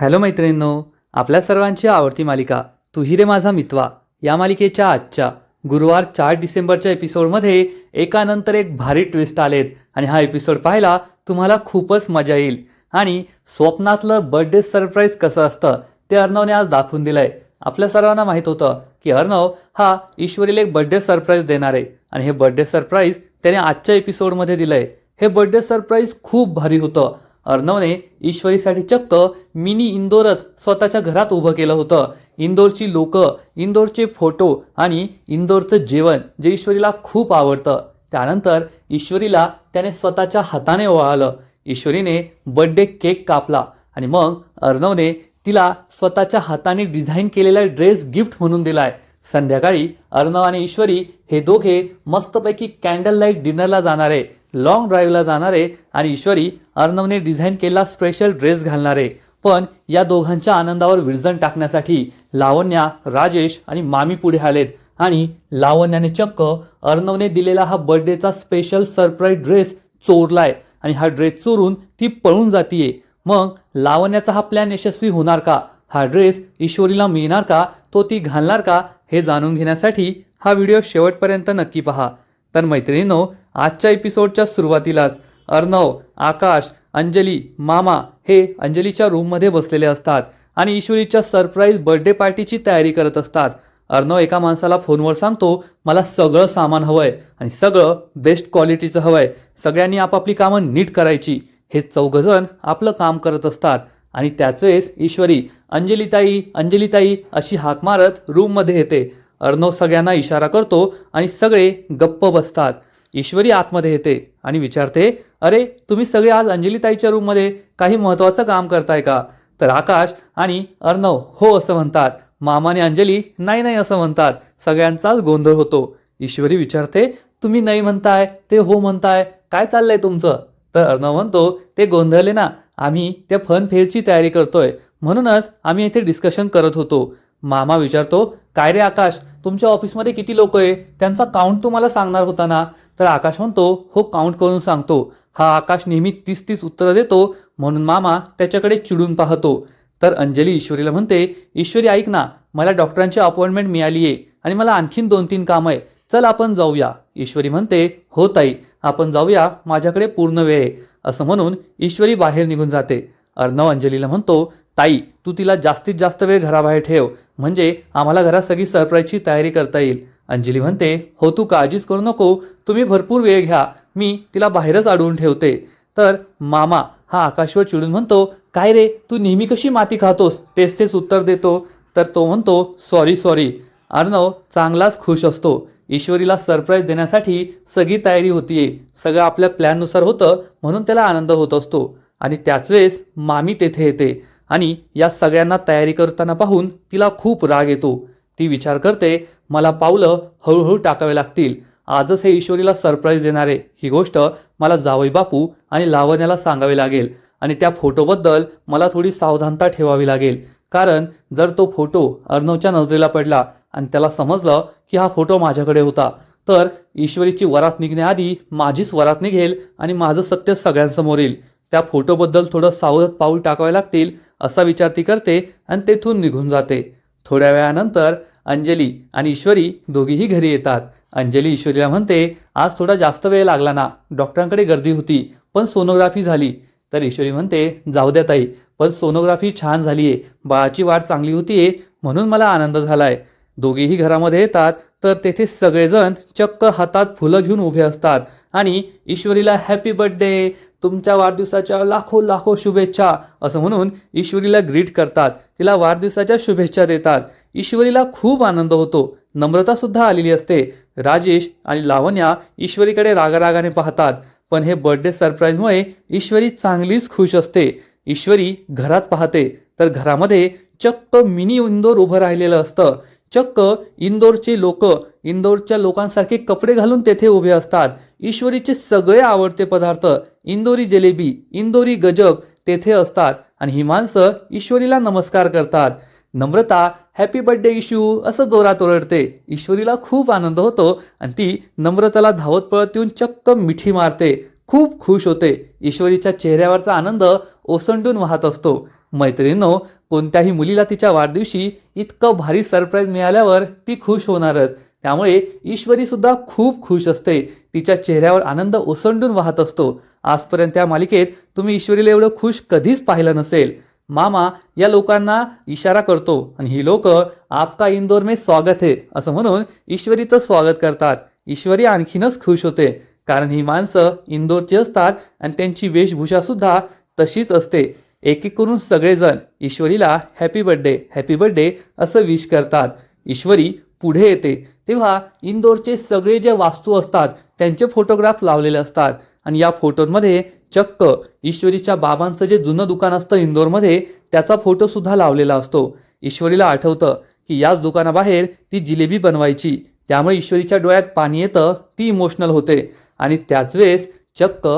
Hello मैत्रिणींनो आपल्या सर्वांची आवडती मालिका तुही रे माझा मितवा या मालिकेच्या आजच्या गुरुवार चार डिसेंबरच्या एपिसोडमध्ये एकानंतर एक भारी ट्विस्ट आलेत आणि हा एपिसोड पाहायला तुम्हाला खूपच मजा येईल. आणि स्वप्नातलं बर्थडे सरप्राईज कसं असतं ते अर्णवने आज दाखवून दिलंय. आपल्या सर्वांना माहीत होतं की अर्णव हा ईश्वरीला एक बर्थडे सरप्राईज देणार आहे. आणि हे बर्थडे सरप्राईज त्याने आजच्या एपिसोडमध्ये दिलंय. हे बर्थडे सरप्राईज खूप भारी होतं. अर्णवने ईश्वरीसाठी चक्क मिनी इंदोरच स्वतःच्या घरात उभं केलं होतं. इंदोरची लोकं इंदोरचे फोटो आणि इंदोरचं जेवण जे ईश्वरीला खूप आवडतं. त्यानंतर ईश्वरीला त्याने स्वतःच्या हाताने ओवाळलं. ईश्वरीने बड्डे केक कापला आणि मग अर्णवने तिला स्वतःच्या हाताने डिझाईन केलेला ड्रेस गिफ्ट म्हणून दिलाय. संध्याकाळी अर्णव आणि ईश्वरी हे दोघे मस्तपैकी कॅन्डल लाइट डिनरला जाणार आहे. लॉंग ड्राईव्हला जाणारे आणि ईश्वरी अर्णवने डिझाईन केलेला स्पेशल ड्रेस घालणारे. पण या दोघांच्या आनंदावर विरजण टाकण्यासाठी लावण्या राजेश आणि मामी पुढे आलेत. आणि लावण्याने चक्क अर्णवने दिलेला हा बर्थडेचा स्पेशल सरप्राईज ड्रेस चोरलाय. आणि हा ड्रेस चोरून ती पळून जातीये. मग लावण्याचा हा प्लॅन यशस्वी होणार का? हा ड्रेस ईश्वरीला मिळणार का? तो ती घालणार का? हे जाणून घेण्यासाठी हा व्हिडिओ शेवटपर्यंत नक्की पहा. तर मैत्रिणींनो आजच्या एपिसोडच्या सुरुवातीलाच अर्णव आकाश अंजली मामा हे अंजलीच्या रूममध्ये बसलेले असतात आणि ईश्वरीच्या सरप्राईज बर्थडे पार्टीची तयारी करत असतात. अर्णव एका माणसाला फोनवर सांगतो मला सगळं सामान हवंय आणि सगळं बेस्ट क्वालिटीचं हवंय. सगळ्यांनी आपापली कामं नीट करायची. हे चौघजण आपलं काम करत असतात आणि त्याचेच ईश्वरी अंजलीताई अंजलीताई अशी हाक मारत रूममध्ये येते. अर्णव सगळ्यांना इशारा करतो आणि सगळे गप्प बसतात. ईश्वरी आतमध्ये येते आणि विचारते अरे तुम्ही सगळे आज अंजलीताईच्या रूममध्ये काही महत्त्वाचं काम करताय का? तर आकाश आणि अर्णव हो असं म्हणतात. मामाने अंजली नाही नाही असं म्हणतात. सगळ्यांचाच गोंधळ होतो. ईश्वरी विचारते तुम्ही नाही म्हणताय ते हो म्हणताय काय चाललंय तुमचं? तर अर्णव म्हणतो ते गोंधळले ना आम्ही त्या फन फेअरची तयारी करतोय. म्हणूनच आम्ही इथे डिस्कशन करत होतो. मामा विचारतो काय रे आकाश तुमच्या ऑफिसमध्ये किती लोक आहे? त्यांचा काउंट तुम्हाला सांगणार होता ना? तर आकाश म्हणतो हो काउंट करून सांगतो. हा आकाश नेहमी तीस तीस उत्तरं देतो म्हणून मामा त्याच्याकडे चिडून पाहतो. तर अंजली ईश्वरीला म्हणते ईश्वरी ऐक ना मला डॉक्टरांची अपॉइंटमेंट मिळाली आहे आणि मला आणखीन दोन तीन कामं आहे चल आपण जाऊया. ईश्वरी म्हणते हो ताई आपण जाऊया माझ्याकडे पूर्ण वेळ आहे. असं म्हणून ईश्वरी बाहेर निघून जाते. अर्णव अंजलीला म्हणतो ताई तू तिला जास्तीत जास्त वेळ घराबाहेर ठेव. म्हणजे आम्हाला घरात सगळी सरप्राईजची तयारी करता येईल. अंजली म्हणते हो तू काळजीच करू नको. तुम्ही भरपूर वेळ घ्या. मी तिला बाहेरच अडवून ठेवते. तर मामा हा आकाशवर चिडून म्हणतो काय रे तू नेहमी कशी माती खातोस? तेच तेच उत्तर देतो. तर तो म्हणतो सॉरी सॉरी. अर्णव चांगलाच खुश असतो. ईश्वरीला सरप्राईज देण्यासाठी सगळी तयारी होतीये. सगळं आपल्या प्लॅननुसार होतं म्हणून त्याला आनंद होत असतो. आणि त्याच वेळेस मामी तेथे येते. आणि या सगळ्यांना तयारी करताना पाहून तिला खूप राग येतो. ती विचार करते मला पावलं हळूहळू टाकावे लागतील. आजच हे ईश्वरीला सरप्राईज देणारे. ही गोष्ट मला जावई बापू आणि लावण्याला सांगावी लागेल आणि त्या फोटोबद्दल मला थोडी सावधानता ठेवावी लागेल. कारण जर तो फोटो अर्णवच्या नजरेला पडला आणि त्याला समजलं की हा फोटो माझ्याकडे होता तर ईश्वरीची वरात निघण्याआधी माझीच वरात निघेल आणि माझं सत्य सगळ्यांसमोर येईल. त्या फोटोबद्दल थोडं सावध पाऊल टाकावे लागतील असा विचार ती करते आणि तेथून निघून जाते. थोड्या वेळानंतर अंजली आणि ईश्वरी दोघीही घरी येतात. अंजली ईश्वरीला म्हणते आज थोडा जास्त वेळ लागला ना डॉक्टरांकडे गर्दी होती पण सोनोग्राफी झाली. तर ईश्वरी म्हणते जाऊ द्या ताई पण सोनोग्राफी छान झाली आहे बाळाची वाढ चांगली होतीये म्हणून मला आनंद झाला आहे दोघेही घरामध्ये येतात तर तेथे सगळेजण चक्क हातात फुलं घेऊन उभे असतात आणि ईश्वरीला हॅपी बर्थडे तुमच्या वाढदिवसाच्या लाखो लाखो शुभेच्छा असं म्हणून ईश्वरीला ग्रीट करतात. तिला वाढदिवसाच्या शुभेच्छा देतात. ईश्वरीला खूप आनंद होतो. नम्रता सुद्धा आलेली असते. राजेश आणि लावण्या ईश्वरीकडे रागारागाने पाहतात. पण हे बर्थडे सरप्राईजमुळे ईश्वरी चांगलीच खुश असते. ईश्वरी घरात पाहते. तर घरामध्ये चक्क मिनी इंदोर उभं राहिलेलं असतं. चक्क इंदोरचे लोक इंदोरच्या लोकांसारखे कपडे घालून तेथे उभे असतात. ईश्वरीचे सगळे आवडते पदार्थ इंदोरी जलेबी इंदोरी गजक तेथे असतात आणि ही माणसं ईश्वरीला नमस्कार करतात. नम्रता हॅपी बर्थडे इशू असं जोरात ओरडते. ईश्वरीला खूप आनंद होतो आणि ती नम्रताला धावत पळत येऊन चक्क मिठी मारते. खूप खुश होते. ईश्वरीच्या चेहऱ्यावरचा आनंद ओसंडून वाहत असतो. मैत्रिणींनो कोणत्याही मुलीला तिच्या वाढदिवशी इतकं भारी सरप्राईज मिळाल्यावर ती खुश होणारच. त्यामुळे ईश्वरी सुद्धा खूप खुश असते. तिच्या चेहऱ्यावर आनंद ओसंडून वाहत असतो. आजपर्यंत या मालिकेत तुम्ही ईश्वरीला एवढं खुश कधीच पाहिलं नसेल. मामा या लोकांना इशारा करतो आणि ही लोक आपका इंदोर मे स्वागत आहे असं म्हणून ईश्वरीचं स्वागत करतात. ईश्वरी आणखीनच खुश होते. कारण ही माणसं इंदोरची असतात आणि त्यांची वेशभूषा सुद्धा तशीच असते. एक एक करून सगळेजण ईश्वरीला हॅपी बर्थडे हॅपी बर्थडे असं विश करतात. ईश्वरी पुढे येते. तेव्हा इंदोरचे सगळे जे वास्तू असतात त्यांचे फोटोग्राफ लावलेले असतात. आणि या फोटोमध्ये चक्क ईश्वरीच्या बाबांचं जे जुनं दुकान असतं इंदोरमध्ये त्याचा फोटो सुद्धा लावलेला असतो. ईश्वरीला आठवतं की याच दुकानाबाहेर ती जिलेबी बनवायची. त्यामुळे ईश्वरीच्या डोळ्यात पाणी येतं ती इमोशनल होते. आणि त्याच वेळेस चक्क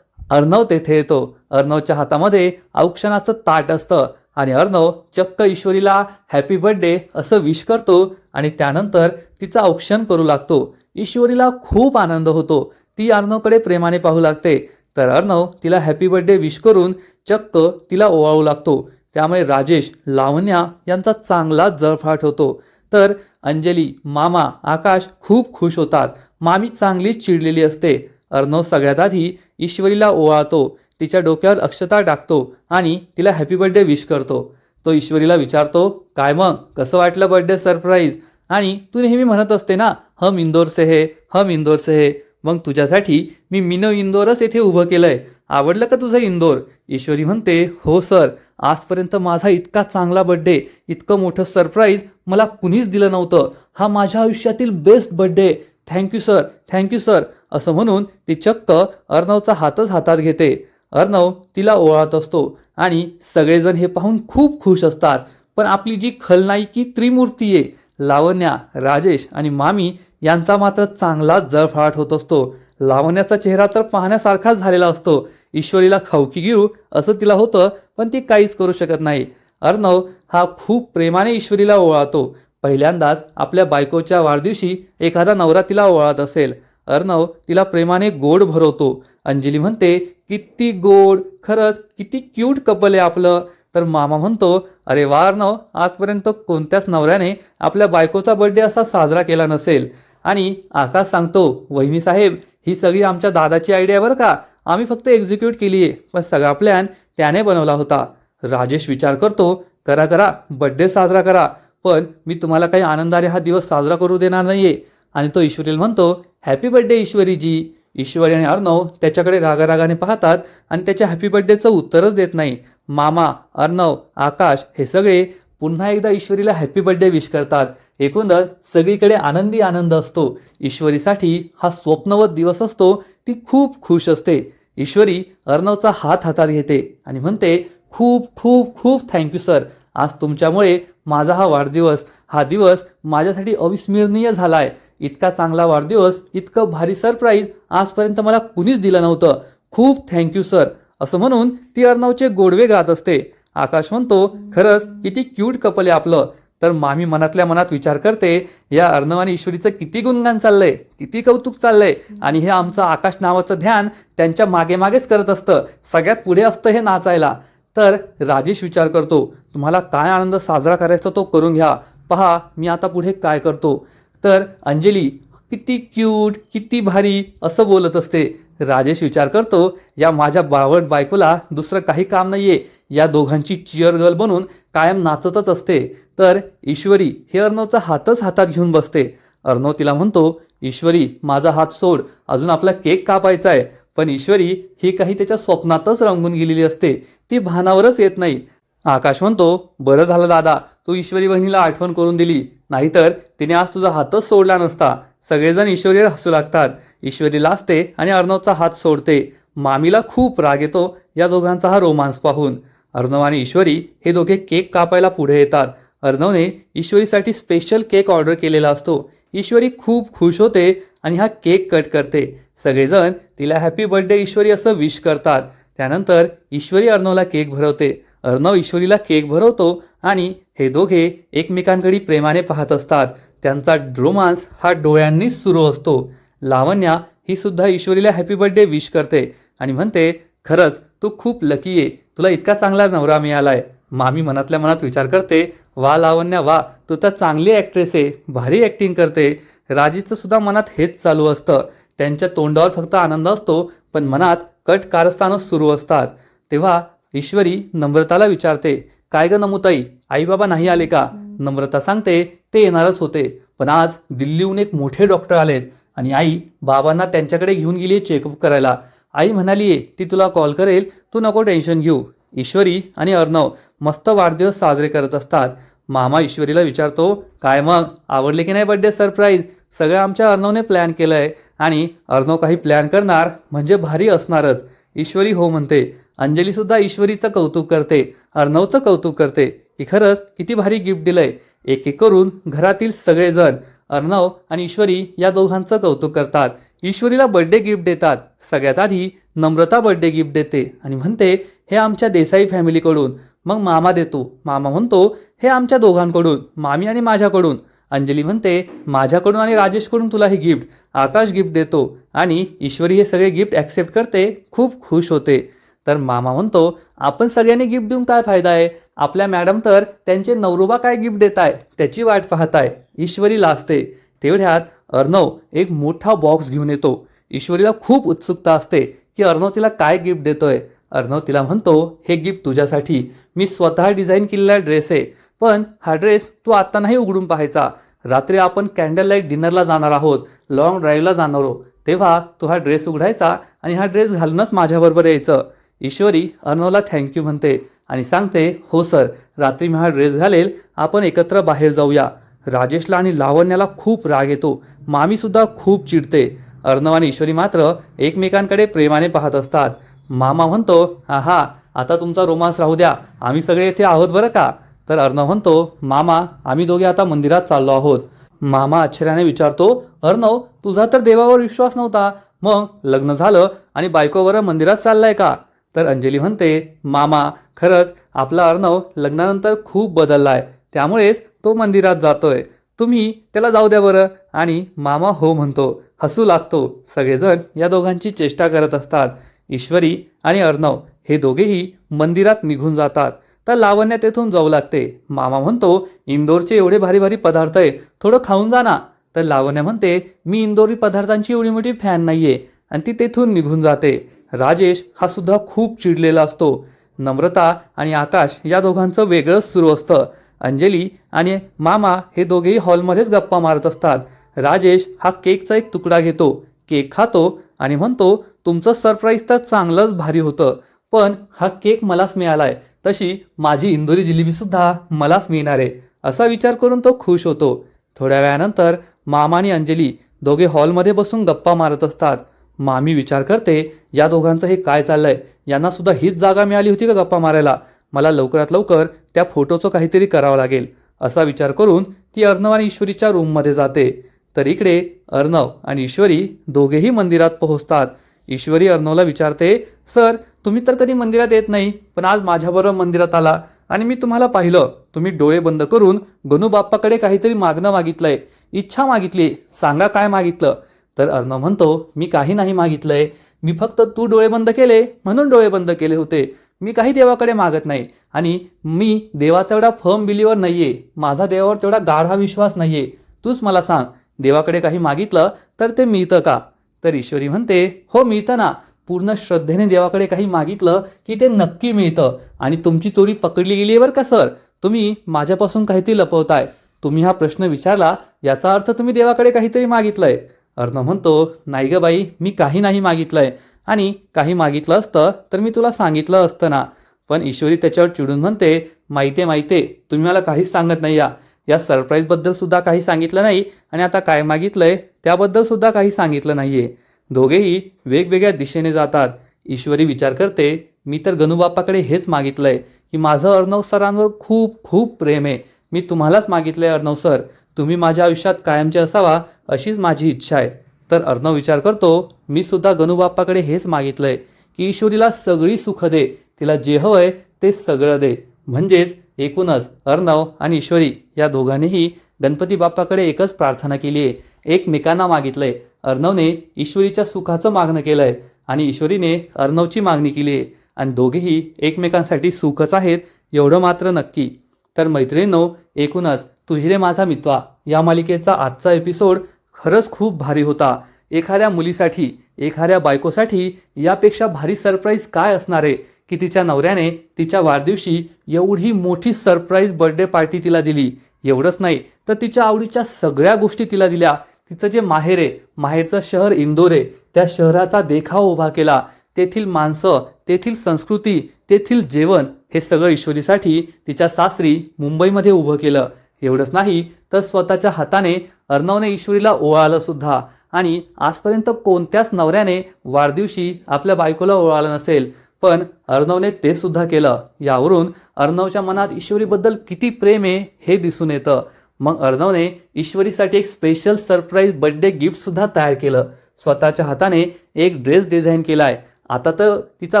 अर्णव तेथे येतो. अर्णवच्या हातामध्ये औक्षणाचं ताट असतं. आणि अर्णव चक्क ईश्वरीला हॅपी बर्थडे असं विश करतो आणि त्यानंतर तिचं औक्षण करू लागतो. ईश्वरीला खूप आनंद होतो. ती अर्णवकडे प्रेमाने पाहू लागते. तर अर्णव तिला हॅपी बर्थडे विश करून चक्क तिला ओवाळू लागतो. त्यामुळे राजेश लावण्या यांचा चांगलाच जळफाट होतो. तर अंजली मामा आकाश खूप खुश होतात. मामी चांगलीच चिडलेली असते. अर्णव सगळ्यात आधी ईश्वरीला ओवाळतो. तिच्या डोक्यावर अक्षता टाकतो आणि तिला हॅपी बर्थडे विश करतो. तो ईश्वरीला विचारतो काय मग? कसं वाटलं बर्थडे सरप्राईज आणि तू नेहमी म्हणत असते ना हम इंदोर से हे हम इंदोर से हे. मग तुझ्यासाठी मी मिनो इंदोरच येथे उभं केलंय. आवडलं का तुझं इंदोर? ईश्वरी म्हणते हो सर आजपर्यंत माझा इतका चांगला बर्थडे इतकं मोठं सरप्राईज मला कुणीच दिलं नव्हतं. हा माझ्या आयुष्यातील best birthday thank you sir thank you sir असं म्हणून ती चक्क अर्णवचा हातच हातात घेते. अर्णव तिला ओवाळत असतो आणि सगळेजण हे पाहून खूप खुश असतात. पण आपली जी खलनायकी त्रिमूर्ती आहे लावण्या राजेश आणि मामी यांचा मात्र चांगलाच जळफळाट होत असतो. लावण्याचा चेहरा तर पाहण्यासारखाच झालेला असतो. ईश्वरीला खाऊकी घेऊ असं तिला होतं पण ती काहीच करू शकत नाही. अर्णव हा खूप प्रेमाने ईश्वरीला ओवाळतो पहिल्यांदाच आपल्या बायकोच्या वाढदिवशी एखादा नवरा तिला ओवाळत असेल. अर्णव तिला प्रेमाने गोड भरवतो. अंजली म्हणते किती गोड खरंच किती क्यूट कपल आहे आपलं. तर मामा म्हणतो अरे वा अर्णव आजपर्यंत कोणत्याच नवऱ्याने आपल्या बायकोचा बर्थडे असा साजरा केला नसेल. आणि आकाश सांगतो वहिनी साहेब ही सगळी आमच्या दादाची आयडिया बरं का. आम्ही फक्त एक्झिक्यूट केली आहे पण सगळा प्लॅन त्याने बनवला होता. राजेश विचार करतो करा करा बड्डे साजरा करा पण मी तुम्हाला काही आनंदाने हा दिवस साजरा करू देणार नाहीये. आणि तो ईश्वरील म्हणतो हॅपी बर्थडे ईश्वरीजी. ईश्वरी आणि अर्णव त्याच्याकडे रागारागाने पाहतात आणि त्याच्या हॅपी बर्थडेचं उत्तरच देत नाही. मामा अर्णव आकाश हे सगळे पुन्हा एकदा ईश्वरीला हॅपी बर्थडे विश करतात. एकूणच सगळीकडे आनंदी आनंद असतो. ईश्वरीसाठी हा स्वप्नवत दिवस असतो ती खूप खुश असते. ईश्वरी अर्णवचा हात हातात घेते आणि म्हणते खूप खूप खूप थँक्यू सर आज तुमच्यामुळे माझा हा वाढदिवस हा दिवस माझ्यासाठी अविस्मरणीय झाला आहे इतका चांगला वाढदिवस इतकं भारी सरप्राईज आजपर्यंत मला कुणीच दिलं नव्हतं. खूप थँक्यू सर असं म्हणून ती अर्णवचे गोडवे गात असते. आकाश म्हणतो खरंच किती क्यूट कपल आहे आपलं. तर मामी मनातल्या मनात विचार करते या अर्णव आणि ईश्वरीचं किती गुणगान चाललंय किती कौतुक चाललंय. आणि हे आमचं आकाश नावाचं ध्यान त्यांच्या मागे मागेच करत असतं. सगळ्यात पुढे असतं हे नाचायला. तर राजेश विचार करतो तुम्हाला काय आनंद साजरा करायचा तो करून घ्या. पहा मी आता पुढे काय करतो. तर अंजली किती क्यूट किती भारी असं बोलत असते. राजेश विचार करतो या माझ्या बावट बायकोला दुसरं काही काम नाहीये. या दोघांची चिअर गर्ल बनून कायम नाचतच असते. तर ईश्वरी हे अर्णवचा हातच हातात घेऊन बसते. अर्णव तिला म्हणतो ईश्वरी माझा हात सोड. अजून आपला केक कापायचा आहे पण ईश्वरी ही काही त्याच्या स्वप्नातच रंगून गेलेली असते. ती भानावरच येत नाही. आकाश म्हणतो बरं झालं दादा. तू ईश्वरी बहिणीला आठवण करून दिली. नाहीतर तिने आज तुझा हातच सोडला नसता. सगळेजण ईश्वरीवर हसू लागतात. ईश्वरी लाजते आणि अर्णवचा हात सोडते. मामीला खूप राग येतो. या दोघांचा हा रोमांस पाहून. अर्णव आणि ईश्वरी हे दोघे केक कापायला पुढे येतात. अर्णवने ईश्वरीसाठी स्पेशल केक ऑर्डर केलेला असतो. ईश्वरी खूप खुश होते आणि हा केक कट करते. सगळेजण तिला हॅपी बर्थडे ईश्वरी असं विश करतात. त्यानंतर ईश्वरी अर्णवला केक भरवते. अर्णव ईश्वरीला केक भरवतो आणि हे दोघे एकमेकांकडे प्रेमाने पाहत असतात. त्यांचा रोमांस हा डोळ्यांनीच सुरू असतो. लावण्या ही सुद्धा ईश्वरीला हॅपी बर्थडे विश करते आणि म्हणते खरंच तू खूप लकी आहे. तुला इतका चांगला नवरा मिळालाय. मामी मनातल्या मनात विचार करते वा लावण्या वा तू तर चांगली ॲक्ट्रेस आहे. भारी ॲक्टिंग करते. राजेशचं सुद्धा मनात हेच चालू असतं. त्यांच्या तोंडावर फक्त आनंद असतो पण मनात कट कारस्थानच सुरू असतात. तेव्हा ईश्वरी नम्रताला विचारते काय ग नमुताई? आईबाबा नाही आले का? नम्रता सांगते ते येणारच होते. पण आज दिल्लीहून एक मोठे डॉक्टर आलेत आणि आई बाबांना त्यांच्याकडे घेऊन गेली चेकअप करायला. आई म्हणाली ती तुला कॉल करेल तू नको टेन्शन घेऊ. ईश्वरी आणि अर्णव मस्त वाढदिवस साजरे करत असतात. मामा ईश्वरीला विचारतो काय मग? आवडले की नाही बड्डे सरप्राईज सगळं आमच्या अर्णवने प्लॅन केलं आहे आणि अर्णव काही प्लॅन करणार म्हणजे भारी असणारच. ईश्वरी हो म्हणते अंजलीसुद्धा ईश्वरीचं कौतुक करते अर्णवचं कौतुक करते. की खरंच किती भारी गिफ्ट दिलंय. एक एक करून घरातील सगळेजण अर्णव आणि ईश्वरी या दोघांचं कौतुक करतात. ईश्वरीला बर्थडे गिफ्ट देतात. सगळ्यात आधी नम्रता बर्थडे गिफ्ट देते आणि म्हणते हे आमच्या देसाई फॅमिलीकडून मग मामा देतो. मामा म्हणतो हे आमच्या दोघांकडून मामी आणि माझ्याकडून. अंजली म्हणते माझ्याकडून आणि राजेशकडून तुला हे गिफ्ट आकाश गिफ्ट देतो. आणि ईश्वरी हे सगळे गिफ्ट ॲक्सेप्ट करते खूप खुश होते. तर मामा म्हणतो आपण सगळ्यांनी गिफ्ट देऊन काय फायदा आहे? आपल्या मॅडम तर त्यांचे नवरोबा काय गिफ्ट देत आहे त्याची वाट पाहताय. ईश्वरी लाजते. तेवढ्यात अर्णव एक मोठा बॉक्स घेऊन येतो. ईश्वरीला खूप उत्सुकता असते की अर्णव तिला काय गिफ्ट देतोय. अर्णव तिला म्हणतो हे गिफ्ट तुझ्यासाठी. मी स्वतः डिझाईन केलेला ड्रेस आहे. पण हा ड्रेस तू आत्ता नाही उघडून पाहायचा. रात्री आपण कॅन्डल लाइट डिनरला जाणार आहोत. लॉंग ड्राईव्हला जाणार आहोत. तेव्हा तू हा ड्रेस उघडायचा आणि हा ड्रेस घालूनच माझ्याबरोबर यायचं. ईश्वरी अर्णवला थँक्यू म्हणते आणि सांगते हो सर रात्री मी हा ड्रेस घालेल आपण एकत्र बाहेर जाऊया. राजेशला आणि लावण्याला खूप राग येतो. मामीसुद्धा खूप चिडते. अर्णव आणि ईश्वरी मात्र एकमेकांकडे प्रेमाने पाहत असतात. मामा म्हणतो आहा आता तुमचा रोमांस राहू द्या. आम्ही सगळे येथे आहोत बरं का? तर अर्णव म्हणतो मामा आम्ही दोघे आता मंदिरात चाललो आहोत. मामा आश्चर्याने विचारतो अर्णव तुझा तर देवावर विश्वास नव्हता. मग लग्न झालं आणि बायकोवर मंदिरात चाललाय का? तर अंजली म्हणते मामा खरंच आपला अर्णव लग्नानंतर खूप बदलला आहे त्यामुळेच तो मंदिरात जातोय. तुम्ही त्याला जाऊ द्या बरं. आणि मामा हो म्हणतो हसू लागतो. सगळेजण या दोघांची चेष्टा करत असतात. ईश्वरी आणि अर्णव हे दोघेही मंदिरात निघून जातात. तर लावण्या तेथून जाऊ लागते. मामा म्हणतो इंदोरचे एवढे भारी भारी पदार्थ आहे थोडं खाऊन जा ना. तर लावण्या म्हणते मी इंदोरी पदार्थांची एवढी मोठी फॅन नाही आहे आणि ती तेथून निघून जाते. राजेश हा सुद्धा खूप चिडलेला असतो. नम्रता आणि आकाश या दोघांचं वेगळंच सुरू असतं. अंजली आणि मामा हे दोघेही हॉलमध्येच गप्पा मारत असतात. राजेश हा केकचा एक तुकडा घेतो. केक खातो आणि म्हणतो तुमचं सरप्राईज तर चांगलंच भारी होतं पण हा केक मलाच मिळालाय. तशी माझी इंदोरी जिलेबीसुद्धा मलाच मिळणार आहे. असा विचार करून तो खुश होतो. थोड्या वेळानंतर मामा आणि अंजली दोघे हॉलमध्ये बसून गप्पा मारत असतात. मामी विचार करते या दोघांचं हे काय चाललंय? यांना सुद्धा हीच जागा मिळाली होती का गप्पा मारायला? मला लवकरात लवकर त्या फोटोचं काहीतरी करावं लागेल. असा विचार करून ती अर्णव आणि ईश्वरीच्या रूममध्ये जाते. तर इकडे अर्णव आणि ईश्वरी दोघेही मंदिरात पोहोचतात. ईश्वरी अर्णवला विचारते सर तुम्ही तर कधी मंदिरात येत नाही पण आज माझ्याबरोबर मंदिरात आला आणि मी तुम्हाला पाहिलं. तुम्ही डोळे बंद करून गणू बाप्पाकडे काहीतरी मागणं मागितलंय. इच्छा मागितली. सांगा काय मागितलं. तर अर्णव म्हणतो मी काही नाही मागितलंय. मी फक्त तू डोळे बंद केले म्हणून डोळे बंद केले होते. मी काही देवाकडे मागत नाही. आणि मी देवाचा एवढा फर्म बिलीवर नाहीये. माझा देवावर तेवढा गाढा विश्वास नाहीये. तूच मला सांग देवाकडे काही मागितलं तर ते मिळतं का? तर ईश्वरी म्हणते हो मिळतं ना. पूर्ण श्रद्धेने देवाकडे काही मागितलं की ते नक्की मिळतं. आणि तुमची चोरी पकडली गेली आहे बरं का सर? तुम्ही माझ्यापासून काहीतरी लपवताय. तुम्ही हा प्रश्न विचारला याचा अर्थ तुम्ही देवाकडे काहीतरी मागितलंय. अर्णव म्हणतो नाही ग बाई मी काही नाही मागितलंय. आणि काही मागितलं असतं तर मी तुला सांगितलं असतं ना. पण ईश्वरी त्याच्यावर चिडून म्हणते माहिती आहे माहिती आहे तुम्ही मला काहीच सांगत नाही या. या सरप्राईजबद्दल सुद्धा काही सांगितलं नाही आणि आता काय मागितलंय त्याबद्दल सुद्धा काही सांगितलं नाहीये. दोघेही वेगवेगळ्या दिशेने जातात. ईश्वरी विचार करते मी तर गणूबाप्पाकडे हेच मागितलंय की माझं अर्णव सरांवर खूप खूप प्रेम आहे. मी तुम्हालाच मागितलंय अर्णव सर. तुम्ही माझ्या आयुष्यात कायमचे असावा अशीच माझी इच्छा आहे. तर अर्णव विचार करतो मी सुद्धा गणूबाप्पाकडे हेच मागितलंय की ईश्वरीला सगळी सुख दे तिला जे हवंय ते सगळं दे. म्हणजेच एकूणच अर्णव आणि ईश्वरी या दोघांनीही गणपती बाप्पाकडे एकच प्रार्थना केली आहे एकमेकांना मागितलंय. अर्णवने ईश्वरीच्या सुखाचं मागणं केलंय आणि ईश्वरीने अर्णवची मागणी केली आहे. आणि दोघेही एकमेकांसाठी सुखच आहेत एवढं मात्र नक्की. तर मैत्रिणींनो एकूणच तुही रे माझा मित्वा या मालिकेचा आजचा एपिसोड खरंच खूप भारी होता. एखाद्या मुलीसाठी एखाद्या बायकोसाठी यापेक्षा भारी सरप्राईज काय असणार आहे की तिच्या नवऱ्याने तिच्या वाढदिवशी एवढी मोठी सरप्राईज बर्थडे पार्टी तिला दिली. एवढंच नाही तर तिच्या आवडीच्या सगळ्या गोष्टी तिला दिल्या. तिचं जे माहेर आहे माहेरचं शहर इंदोर आहे त्या शहराचा देखाव उभा केला. तेथील माणसं तेथील संस्कृती तेथील जेवण हे सगळं ईश्वरीसाठी तिच्या सासरी मुंबईमध्ये उभं केलं. एवढंच नाही तर स्वतःच्या हाताने अर्णवने ईश्वरीला ओवाळलं सुद्धा. आणि आजपर्यंत कोणत्याच नवऱ्याने वाढदिवशी आपल्या बायकोला ओवाळलं नसेल पण अर्णवने ते सुद्धा केलं. यावरून अर्णवच्या मनात ईश्वरीबद्दल किती प्रेम आहे हे दिसून येतं. मग अर्णवने ईश्वरीसाठी एक स्पेशल सरप्राईज बर्थडे गिफ्ट सुद्धा तयार केलं. स्वतःच्या हाताने एक ड्रेस डिझाईन केलाय. आता तर तिचा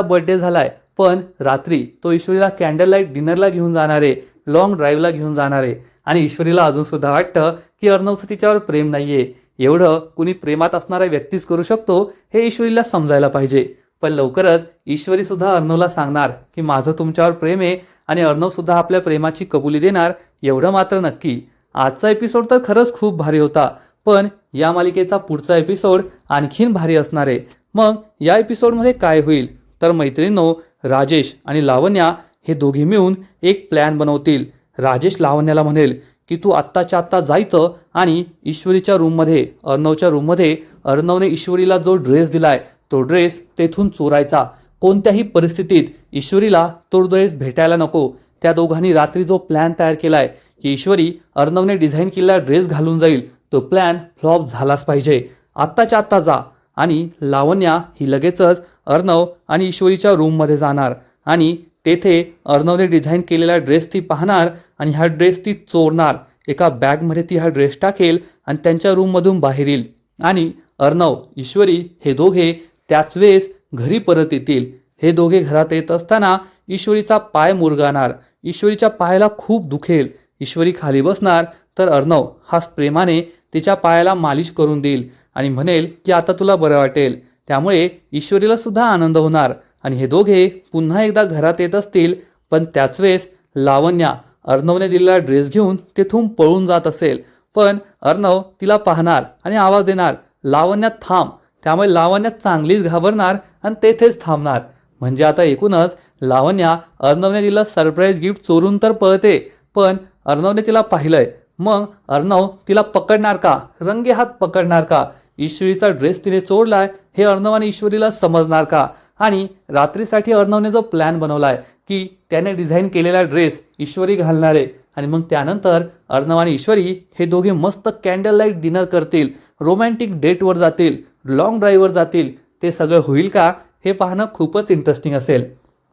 बर्थडे झालाय पण रात्री तो ईश्वरीला कॅन्डल लाइट डिनरला घेऊन जाणार आहे लॉंग ड्राईव्हला घेऊन जाणार आहे. आणि ईश्वरीला अजून सुद्धा वाटतं की अर्णवचं तिच्यावर प्रेम नाहीये. एवढं कुणी प्रेमात असणारा व्यक्तीच करू शकतो हे ईश्वरीला समजायला पाहिजे. पण लवकरच ईश्वरी सुद्धा अर्णवला सांगणार की माझं तुमच्यावर प्रेम आहे आणि अर्णव सुद्धा आपल्या प्रेमाची कबुली देणार एवढं मात्र नक्की. आजचा एपिसोड तर खरंच खूप भारी होता पण या मालिकेचा पुढचा एपिसोड आणखीन भारी असणार आहे. मग या एपिसोडमध्ये काय होईल? तर मैत्रिणींनो राजेश आणि लावण्या हे दोघे मिळून एक प्लॅन बनवतील. राजेश लावण्याला म्हणेल की तू आत्ताच्या आत्ता जायचं आणि ईश्वरीच्या रूममध्ये अर्णवच्या रूममध्ये अर्णवने ईश्वरीला जो ड्रेस दिलाय तो ड्रेस तेथून चोरायचा. कोणत्याही परिस्थितीत ईश्वरीला तो ड्रेस भेटायला नको. त्या दोघांनी रात्री जो प्लॅन तयार केलाय की ईश्वरी अर्णवने डिझाईन केलेला ड्रेस घालून जाईल तो प्लॅन फ्लॉप झालाच पाहिजे. आत्ताच्या आत्ता जा आणि लावण्या ही लगेचच अर्णव आणि ईश्वरीच्या रूममध्ये जाणार आणि तेथे अर्णवने डिझाईन केलेला ड्रेस ती पाहणार आणि हा ड्रेस ती चोरणार. एका बॅगमध्ये ती हा ड्रेस टाकेल आणि त्यांच्या रूममधून बाहेर येईल. आणि अर्णव ईश्वरी हे दोघे त्याच वेळेस घरी परत येतील. हे दोघे घरात येत असताना ईश्वरीचा पाय मुरगाणार. ईश्वरीच्या पायाला खूप दुखेल. ईश्वरी खाली बसणार तर अर्णव हा प्रेमाने तिच्या पायाला मालिश करून देईल आणि म्हणेल की आता तुला बरं वाटेल. त्यामुळे ईश्वरीला सुद्धा आनंद होणार. आणि हे दोघे पुन्हा एकदा घरात येत असतील पण त्याच वेळेस लावण्या अर्णवने दिलेला ड्रेस घेऊन तेथून पळून जात असेल. पण अर्णव तिला पाहणार आणि आवाज देणार लावण्या थांब. त्यामुळे लावण्या चांगलीच घाबरणार आणि तेथेच थांबणार. म्हणजे आता एकूणच लावण्या अर्णवने दिलं सरप्राईज गिफ्ट चोरून तर पळते पण अर्णवने तिला पाहिलंय. मग अर्णव तिला पकडणार का? रंगे हात पकडणार का? ईश्वरीचा ड्रेस तिने चोरलाय हे अर्णव आणि ईश्वरीला समजणार का? आणि रात्रीसाठी अर्णवने जो प्लॅन बनवला आहे की त्याने डिझाईन केलेला ड्रेस ईश्वरी घालणार आहे आणि मग त्यानंतर अर्णव आणि ईश्वरी हे दोघे मस्त कॅन्डल लाइट डिनर करतील रोमॅन्टिक डेटवर जातील लॉंग ड्राईव्हवर जातील ते सगळं होईल का हे पाहणं खूपच इंटरेस्टिंग असेल.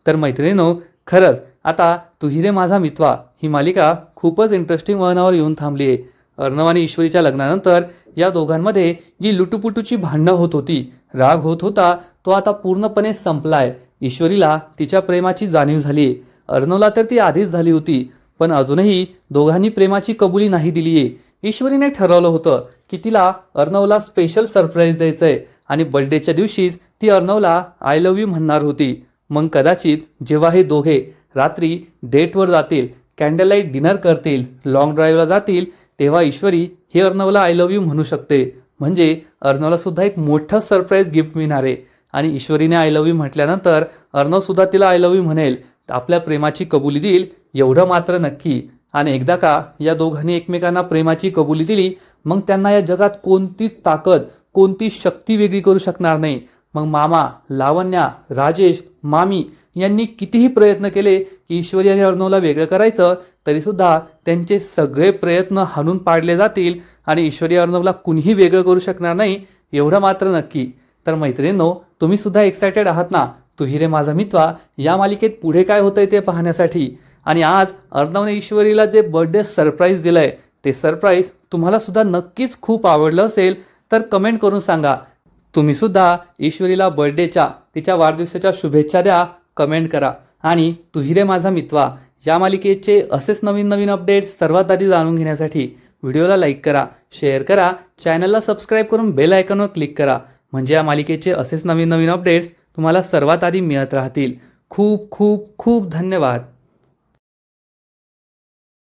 तर मैत्रिणीनो खरंच आता तुही रे माझा मित्वा ही मालिका खूपच इंटरेस्टिंग वळणावर येऊन थांबली आहे अर्णव आणि ईश्वरीच्या लग्नानंतर या दोघांमध्ये जी लुटुपुटूची भांडणं होत होती राग होत होता तो आता पूर्णपणे संपलाय. ईश्वरीला तिच्या प्रेमाची जाणीव झाली. अर्णवला तर ती आधीच झाली होती पण अजूनही दोघांनी प्रेमाची कबुली नाही दिली आहे ईश्वरीने ठरवलं होतं की तिला अर्णवला स्पेशल सरप्राईज द्यायचंय आणि बर्थडेच्या दिवशीच ती अर्णवला आय लव्ह यू म्हणणार होती. मग कदाचित जेव्हा हे दोघे रात्री डेटवर जातील कॅन्डल लाइट डिनर करतील लॉंग ड्राईव्हला जातील तेव्हा ईश्वरी हे अर्णवला आय लव्ह यू म्हणू शकते. म्हणजे अर्णवलासुद्धा एक मोठं सरप्राईज गिफ्ट मिळणार आहे. आणि ईश्वरीने आय लव्ह यू म्हटल्यानंतर अर्णवसुद्धा तिला आय लव्ह यू म्हणेल. आपल्या प्रेमाची कबुली देईल एवढं मात्र नक्की. आणि एकदा का या दोघांनी एकमेकांना प्रेमाची कबुली दिली मग त्यांना या जगात कोणतीच ताकद कोणतीच शक्ती वेगळी करू शकणार नाही. मग मामा लावण्या राजेश मामी यांनी कितीही प्रयत्न केले की ईश्वरी आणि अर्णवला वेगळं करायचं तरीसुद्धा त्यांचे सगळे प्रयत्न हाणून पाडले जातील आणि ईश्वरी अर्णवला कुणीही वेगळं करू शकणार नाही एवढं मात्र नक्की. तर मैत्रिणींनो तुम्ही सुद्धा एक्सायटेड आहात ना? तुही रे माझा मित्वा या मालिकेत पुढे काय होतंय ते पाहण्यासाठी. आणि आज अर्णवने ईश्वरीला जे बर्थडे सरप्राईज दिलंय ते सरप्राईज तुम्हाला सुद्धा नक्कीच खूप आवडलं असेल तर कमेंट करून सांगा. तुम्हीसुद्धा ईश्वरीला बर्थडेच्या तिच्या वाढदिवसाच्या शुभेच्छा द्या. कमेंट करा. आणि तुही रे माझा मित्वा या मालिकेचे असेच नवीन नवीन अपडेट्स सर्वात आधी जाणून घेण्यासाठी व्हिडिओला लाईक करा शेअर करा चॅनलला सबस्क्राईब करून बेल आयकॉनवर क्लिक करा. म्हणजे या मालिकेचे असेच नवीन नवीन अपडेट्स तुम्हाला सर्वात आधी मिळत राहतील. खूप खूप खूप धन्यवाद.